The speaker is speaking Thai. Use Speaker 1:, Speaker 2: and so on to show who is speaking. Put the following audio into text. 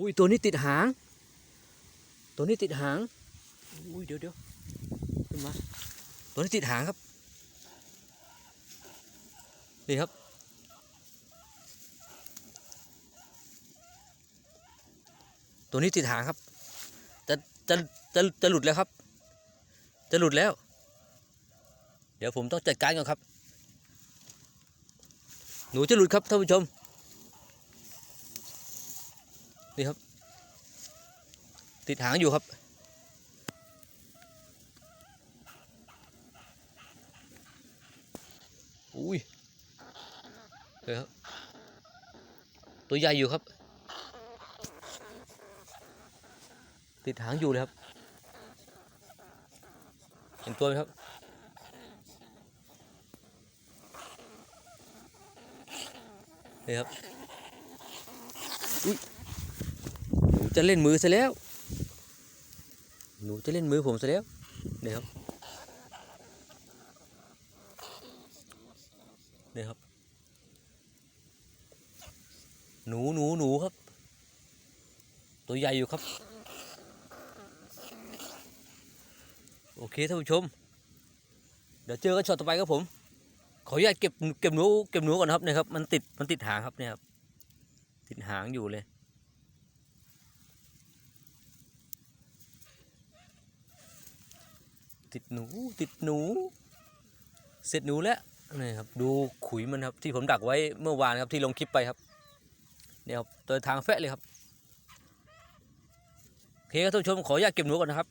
Speaker 1: อุ้ยตัวนี้ติดหาง ตัวนี้ติดหางอุ้ยเดี๋ยวเดี๋ยวขึ้นมาตัวนี้ติดหางครับนี่ครับ ตัวนี้ติดหางครับ จะจะจะจะหลุดแล้วครับ จะหลุดแล้ว เดี๋ยวผมต้องจัดการก่อนครับ หนูจะหลุดครับท่านผู้ชม นี่ครับ ติดหางอยู่ครับ อุ้ยเฮ้ยครับตัวใหญ่อยู่ครับ ติดหางอยู่เลยครับ เห็นตัวไหมครับนี่ครับอุ้ย จะเล่นมือซะแล้ว หนูจะเล่นมือผมซะแล้วเนี่ครับนี่ครับ หนูหนูหนูครับ ตัวใหญ่อยู่ครับ โอเคท่านผู้ชม เดี๋ยวเจอกันช็อตต่อไปครับผม ขออนุญาตเก็บเก็บหนูเก็บหนูก่อนครับเนี่ยครับ มันติดมันติดหางครับเนี่ยครับ ติดหางอยู่เลย ติดหนูติดหนู เสร็จหนูแล้วนี่ครับดูขุยมันครับที่ผมดักไว้เมื่อวานครับที่ลงคลิปไปครับเนี่ยครับตัวทางแฟะเลยครับโอเคครับท่านผู้ชมขออนุญาตเก็บหนูก่อนนะครับ